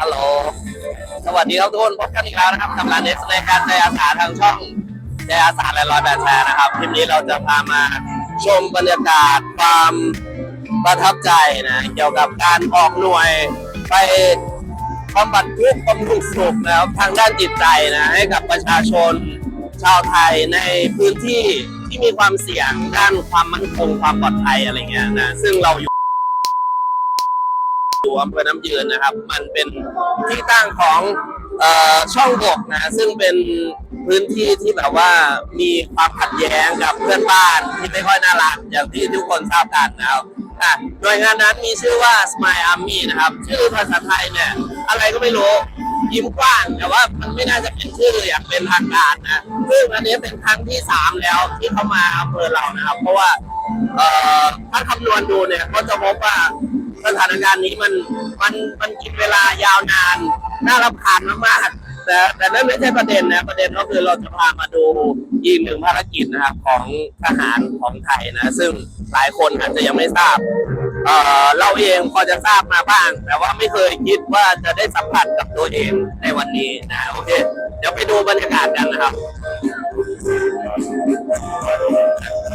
ฮัลโหล สวัสดีครับทุกคน พบกันอีกแล้วนะครับกับร้านเนสในการใจอาสาทางช่องใจอาสาและร้อยแปดแชร์นะครับคลิปนี้เราจะพามาชมบรรยากาศความประทับใจนะ เกี่ยวกับการออกหน่วยไปบำบัดทุกข์บำรุงสุขนะครับทางด้านจิตใจนะ ให้กับประชาชนชาวไทยในพื้นที่ที่มีความเสี่ยงด้านความมั่นคงความปลอดภัยอะไรเงี้ยนะ ซึ่งเราอยู่ อยู่อำเภอน้ำยืนนะครับ มันเป็นที่ตั้งของออช่องบกนะซึ่งเป็นพื้นที่ที่แบบว่ามีความขัดแย้งกับเพื่อนบ้านที่ไม่ค่อยน่ารักอย่างที่ทุกคนทราบกันนะครับหน่วยงานนั้นมีชื่อว่า Smile Army นะครับ ชื่อภาษาไทยเนี่ยอะไรก็ไม่รู้ ยิ้มกว้างแต่ว่ามันไม่น่าจะเป็นชื่ออย่างเป็นทางการนะซึ่งอันนี้เป็นครั้งที่สามแล้วที่เขามาอำเภอเรานะครับ เพราะว่าเอ่อถ้าคำนวณดูเนี่ยก็จะพบว่าสถานการณ์นี้มันมันมันกินเวลายาวนานน่ารำคาญมากๆ แต่แต่นั่นไม่ใช่ประเด็นนะประเด็นก็คือเราจะพามาดูอีกหนึ่งภารกิจนะครับของทหารของไทยนะ ซึ่งหลายคนอาจจะยังไม่ทราบเอ่อเราเองพอจะทราบมาบ้าง แต่ว่าไม่เคยคิดว่าจะได้สัมผัสกับตัวเองในวันนี้นะโอเค เดี๋ยวไปดูบรรยากาศกันนะครับ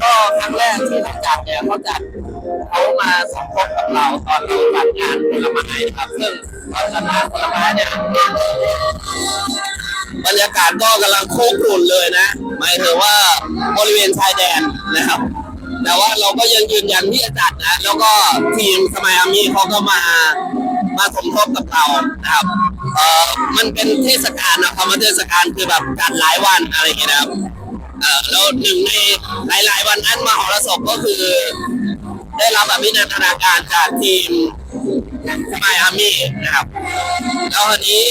ก็ครั้งแรกที่เขาจัดเนี่ยเขาจัดเขามาสมทบกับเราตอนเราจัดงานผลไม้นะครับซึ่ง ตอนจัดงาผลไม้เนี่ยบรรยากาศก็กำลังโคกรุ่นเลยนะหมายถึงว่าบริเวณชายแดนนะครับ แต่ว่าเราก็ยังยืนยันที่จะจัดนะ แล้วก็ทีมสมัยอามีเขาก็มามาสมทบกับเรานะครับเออมันเป็นเทศกาลนะคำว่าเทศกาลคือแบบจัดหลายวันอะไรอย่างเงี้ยนะครับเอ่อแล้วหนึ่งในหลาย ๆ วันนั้นมาหอรสพก็คือ ได้รับอภินันทนาการจากทีม สมัยอามี่นะครับ แล้ววันนี้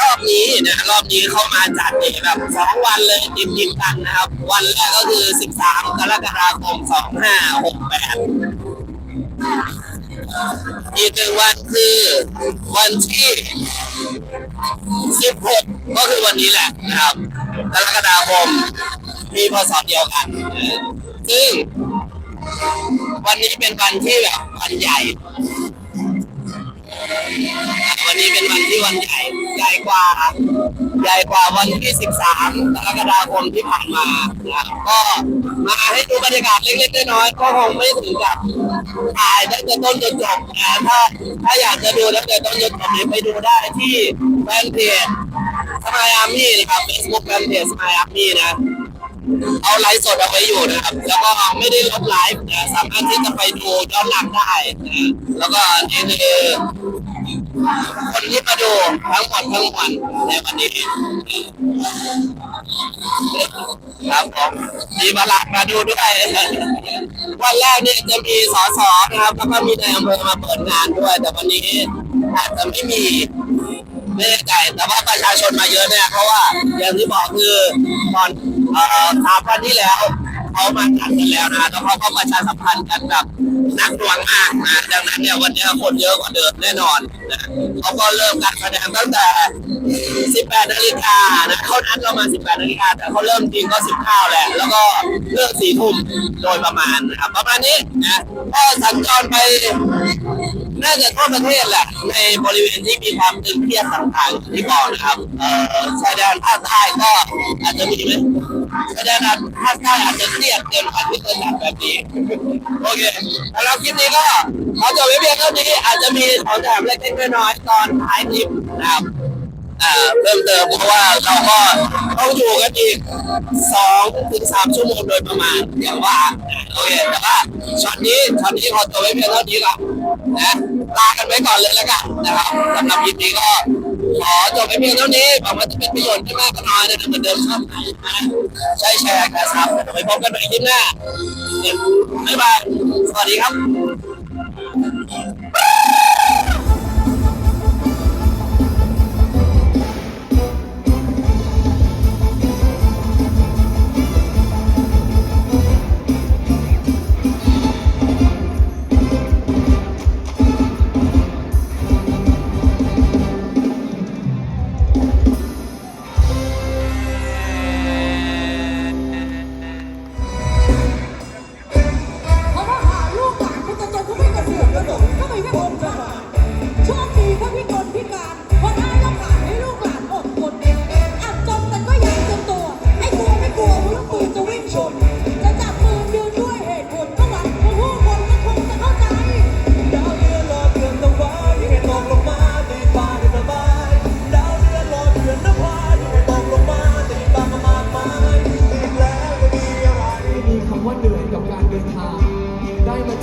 รอบนี้นะรอบนี้เข้ามาจัดเนี่ยแบบสองวันเลยติดยิงกันนะครับ วันแรกก็คือ 13 กรกฎาคม 2568 อีกหนึ่งวันคือวันที่ 16 ก็คือวันนี้แหละนะครับ กรกฎาคมมีพศเดียวกัน ซึ่งวันนี้เป็นวันที่แบบวันใหญ่ วันนี้เป็นวันที่วันใหญ่ใหญ่กว่า ใหญ่กว่าวันที่ 13กรกฎาคมที่ผ่านมานะก็มาให้ดูบรรยากาศเล็กๆน้อยๆก็คงไม่ถึงกับถ่ายตั้งแต่ต้นจนจบนะถ้าถ้าอยากจะดูตั้งแต่ต้นจนจบเนี่ยไปดูได้ที่แฟนเพจสมายอามี่นะครับ Facebook แฟนเพจสมายอามี่นะ เอาไลฟ์สดเอาไว้อยู่นะครับ แล้วก็ไม่ได้ลบไลฟ์นะสามารถที่จะไปดูย้อนหลังได้นะแล้วก็นี่คือคนที่มาดูทั้งหมดทั้งวันในวันนี้ครับผมมีมาลักมาดูด้วยวันแรกเนี่ยจะมีสสนะครับแล้วก็มีนายอำเภอมาเปิดงานด้วย แต่วันนี้อาจจะไม่มีไม่แน่ใจแต่ว่าประชาชนมาเยอะเนี่ยเพราะว่าอย่างที่บอกคือตอน เอ่อสามวันที่แล้วเขามาจัดกันแล้วนะแล้วเขาก็ประชาสัมพันธ์กันแบบนักดวงมากนะดังนั้นเนี่ยวันนี้คนเยอะกว่าเดิมแน่นอนนะเขาก็เริ่มการแสดงตั้งแต่ 18นาฬิกานะเขานัดเรามา 18นาฬิกาแต่เขาเริ่มจริงก็ 19แหละแล้วก็เลิกสี่ทุ่มโดยประมาณนะครับประมาณนี้นะก็สัญจรไป น่าจะทั่วประเทศแหละในบริเวณที่มีความตึงเครียดต่างๆอย่างที่บอกนะครับเอ่อชายแดนภาคใต้ก็อาจจะมีไหมชายแดนภาคใต้อาจจะเครียดเกินกว่าที่เคยจักแบบนี้โอเคแล้วคลิปนี้ก็ขอจบไว้เพียงเท่านี้อาจจะมีของแถมเล็กๆน้อยๆตอนท้ายคลิปนะครับ เพิ่มเติมเพราะว่าเราก็ต้องอยู่กันอีกสองถึงสามชั่วโมงโดยประมาณอย่างว่าโอเคแต่ว่าช็อตนี้ช็อตนี้ขอตัวไว้เพียงเท่านี้ก่อนนะลากันไว้ก่อนเลยแล้วกันนะครับสำหรับคลิปนี้ก็ขอจบไวเพียงเท่านี้หวังว่าจะเป็นประโยชน์ไม่มากก็น้อยนะเหมือนเดิมชอบไหนนะใช้แชร์กันครับไว้พบกันใหม่คลิปหน้าบ๊ายบายสวัสดีครับ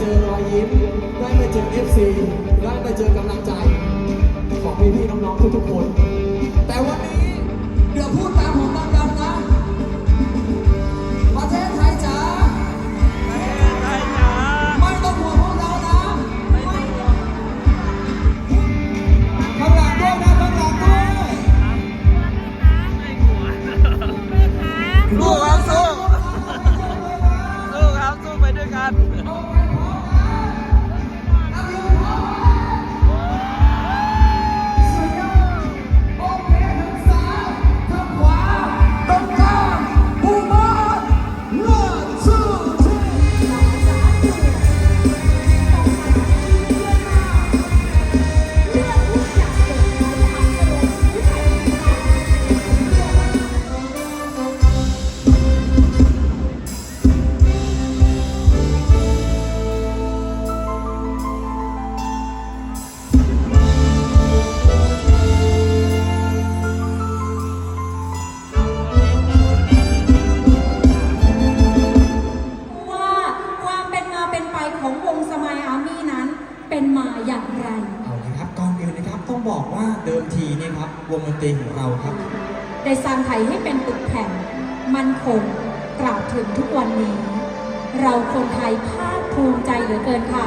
เจอรอยยิ้ม ได้ไปเจอ FC ได้ไปเจอกำลังใจ ของพี่ๆน้องๆทุกทุกคน แต่วันนี้เดี๋ยวพูดตามผมตามๆนะประเทศไทยจ๋าประเทศไทยจ๋าไม่ต้องห่วงพวกเรานะข้างหลังด้วยนะข้างหลังด้วยลูกเราสู้สู้ครับสู้ไปด้วยกัน ได้สร้างไทยให้เป็นตึกแผ่นมันคงตราบถึงทุกวันนี้ เราคนไทยภาคภูมิใจเหลือเกินค่ะ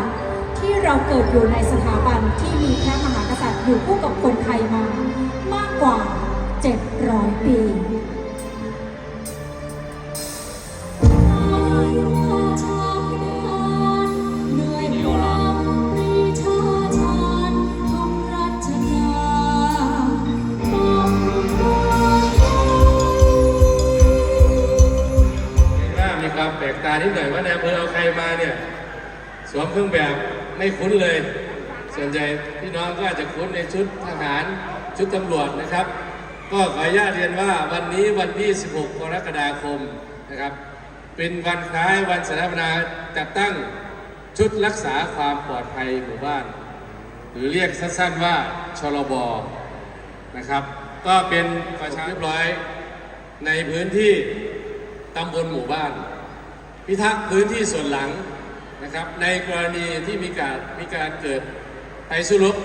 ที่เราเกิดอยู่ในสถาบันที่มีพระมหากษัตริย์อยู่คู่กับคนไทยมามากกว่า เครื่องแบบไม่คุ้นเลย ส่วนใหญ่พี่น้องก็อาจจะคุ้นในชุดทหารชุดตำรวจนะครับ ก็ขออนุญาตเรียนว่าวันนี้วันที่ 16 กรกฎาคมนะครับ เป็นวันคล้ายวันสถาปนาจัดตั้งชุดรักษาความปลอดภัยหมู่บ้าน หรือเรียกสั้นๆว่าชลบนะครับ ก็เป็นประชาเรียบร้อยในพื้นที่ตำบลหมู่บ้าน พิทักษ์พื้นที่ส่วนหลัง นะครับในกรณีที่มีการมีการเกิดไอซุลุก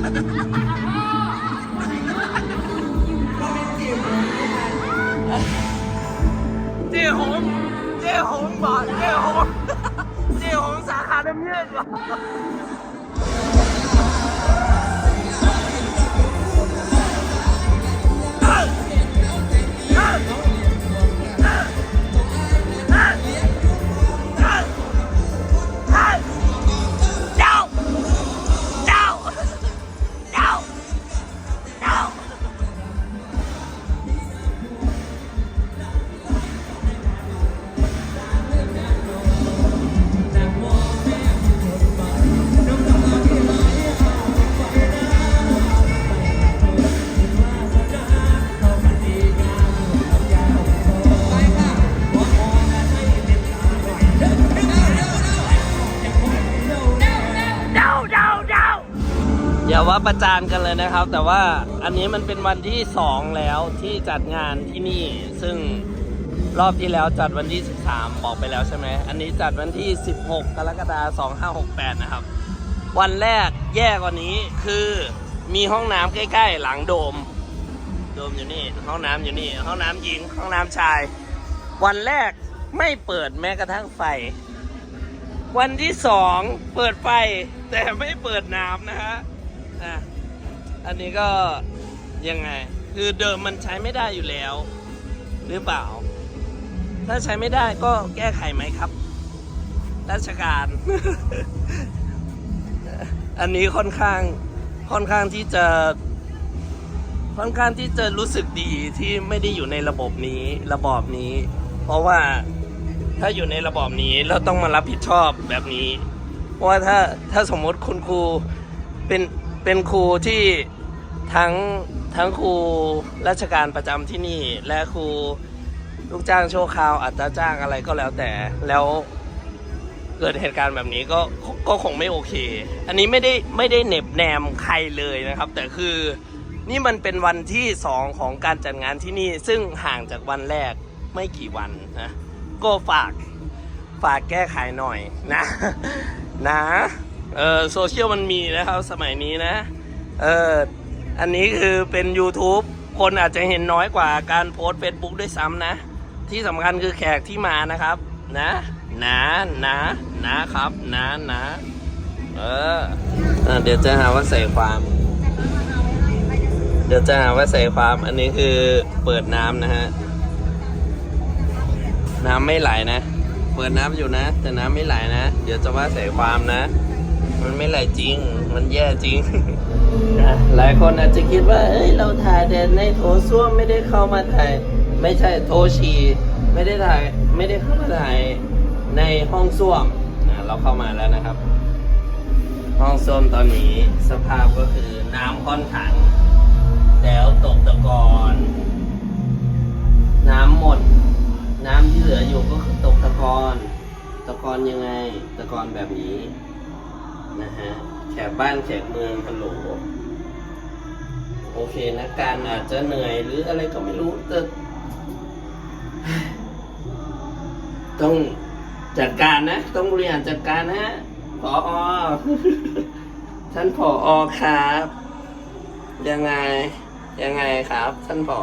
เจ๊หงเจ๊หงบอกเจ๊ห อย่าว่าประจานกันเลยนะครับ แต่ว่าอันนี้มันเป็นวันที่สองแล้วที่จัดงานที่นี่ ซึ่งรอบที่แล้วจัดวันที่ 13 บอกไปแล้วใช่ไหม อันนี้จัดวันที่ 16 กรกฎาคม2568 นะครับ วันแรกแย่กว่านี้คือมีห้องน้ำใกล้ ๆ หลังโดม โดมอยู่นี่ ห้องน้ำอยู่นี่ ห้องน้ำหญิง ห้องน้ำชาย วันแรกไม่เปิดแม้กระทั่งไฟ วันที่สองเปิดไฟแต่ไม่เปิดน้ำนะฮะ อะอันนี้ก็ยังไง คือเดิมมันใช้ไม่ได้อยู่แล้ว หรือเปล่า ถ้าใช้ไม่ได้ก็แก้ไขไหมครับ ราชการ อันนี้ค่อนข้างค่อนข้างที่จะค่อนข้างที่จะรู้สึกดีที่ไม่ได้อยู่ในระบบนี้ระบอบนี้ เพราะว่าถ้าอยู่ในระบอบนี้เราต้องมารับผิดชอบแบบนี้ เพราะว่าถ้าถ้าสมมติคุณครูเป็น เป็นครูที่ทั้งทั้งครูราชการประจำที่นี่ และครูลูกจ้างชั่วคราวอัตราจ้างอะไรก็แล้วแต่แล้วเกิดเหตุการณ์แบบนี้ก็ก็คงไม่โอเค อันนี้ไม่ได้ไม่ได้เหน็บแนมใครเลยนะครับ แต่คือนี่มันเป็นวันที่สองของการจัดงานที่นี่ ซึ่งห่างจากวันแรกไม่กี่วันนะก็ฝากฝากแก้ไขหน่อยนะ นะ เออโซเชียลมันมีนะครับสมัยนี้นะ เอออันนี้คือเป็น YouTube คนอาจจะเห็นน้อยกว่าการโพสต์ Facebook ด้วยซ้ำนะ ที่สำคัญคือแขกที่มานะครับ นะนะนะนะครับนะนะเออเดี๋ยวจะหาว่าใส่ความ เดี๋ยวจะหาว่าใส่ความ อันนี้คือเปิดน้ำนะฮะ น้ำไม่ไหลนะ เปิดน้ำอยู่นะ แต่น้ำไม่ไหลนะ เดี๋ยวจะว่าใส่ความนะ มันไม่ไหลจริง มันแย่จริง นะหลายคนอาจจะคิดว่า เอ้ย เราถ่ายแต่ในโถส้วมไม่ได้เข้ามาถ่าย ไม่ใช่โถฉี่ไม่ได้ถ่าย ไม่ได้เข้ามาถ่ายในห้องส้วมนะเราเข้ามาแล้วนะครับ ห้องส้วมตอนนี้สภาพก็คือน้ำค่อนขัง แล้วตกตะกอนน้ำหมด น้ำที่เหลืออยู่ก็คือตกตะกอน ตะกอนยังไง ตะกอนแบบนี้ นะฮะแขกบ้านแขกเมืองฮัลโหลโอเคนะการอาจจะเหนื่อยหรืออะไรก็ไม่รู้แต่ต้องจัดการนะ ต้องบริหารจัดการนะพออท่านผออครับ ยังไง ยังไงครับ ท่านผอ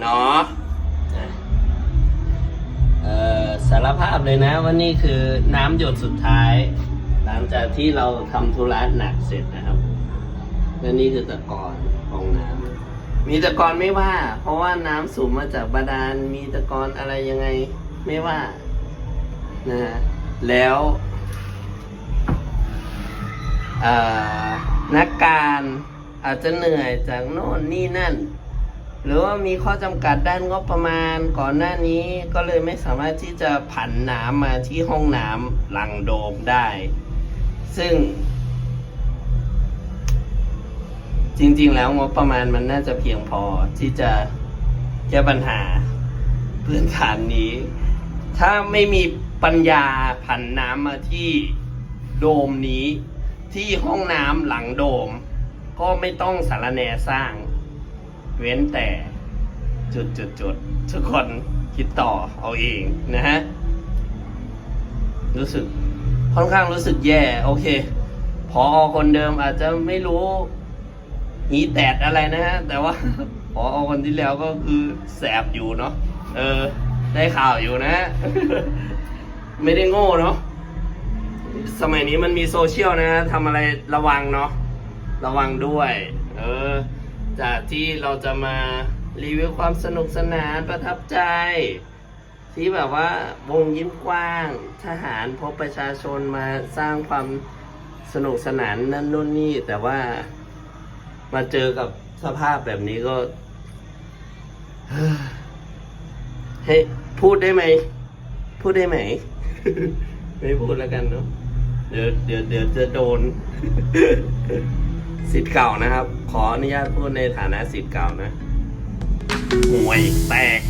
เนาะเอ่อสารภาพเลยนะว่านี่คือน้ำหยดสุดท้าย หลังจากที่เราทำธุระหนักเสร็จนะครับและนี่คือตะกอนของน้ำมีตะกอนไม่ว่า เพราะว่าน้ำสูบมาจากบาดาลมีตะกอนอะไรยังไงไม่ว่านะฮะแล้วเอ่อนักการอาจจะเหนื่อยจากโน่นนี่นั่น หรือว่ามีข้อจำกัดด้านงบประมาณก่อนหน้านี้ก็เลยไม่สามารถที่จะผันน้ำมาที่ห้องน้ำหลังโดมได้ ซึ่ง จริง ๆ แล้วงบประมาณมันน่าจะเพียงพอที่จะแก้ปัญหาพื้นฐานนี้ ถ้าไม่มีปัญญาผันน้ำมาที่โดมนี้ ที่ห้องน้ำหลังโดม ก็ไม่ต้องสารแนสร้าง เว้นแต่จุดจุดจุดทุกคนคิดต่อเอาเองนะฮะ รู้สึก ค่อนข้างรู้สึกแย่ โอเคพอคนเดิมอาจจะไม่รู้หีแตดอะไรนะฮะ แต่ว่าพอคนที่แล้วก็คือแสบอยู่เนาะเออ ได้ข่าวอยู่นะ ไม่ได้โง่เนาะสมัยนี้มันมีโซเชียลนะฮะทำอะไรระวังเนาะระวังด้วย เออ จากที่เราจะมารีวิวความสนุกสนานประทับใจ ที่แบบว่าวงยิ้มกว้างทหารพบประชาชนมาสร้างความสนุกสนานนั่นนู่นนี่ แต่ว่ามาเจอกับสภาพแบบนี้ก็เฮ้ยพูดได้ไหม พูดได้ไหม ไม่พูดแล้วกันเนาะเดี๋ยวเดี๋ยวเดี๋ยวจะโดนสิทธิ์เก่านะครับ ขออนุญาตพูดในฐานะสิทธิ์เก่านะห่วยแตก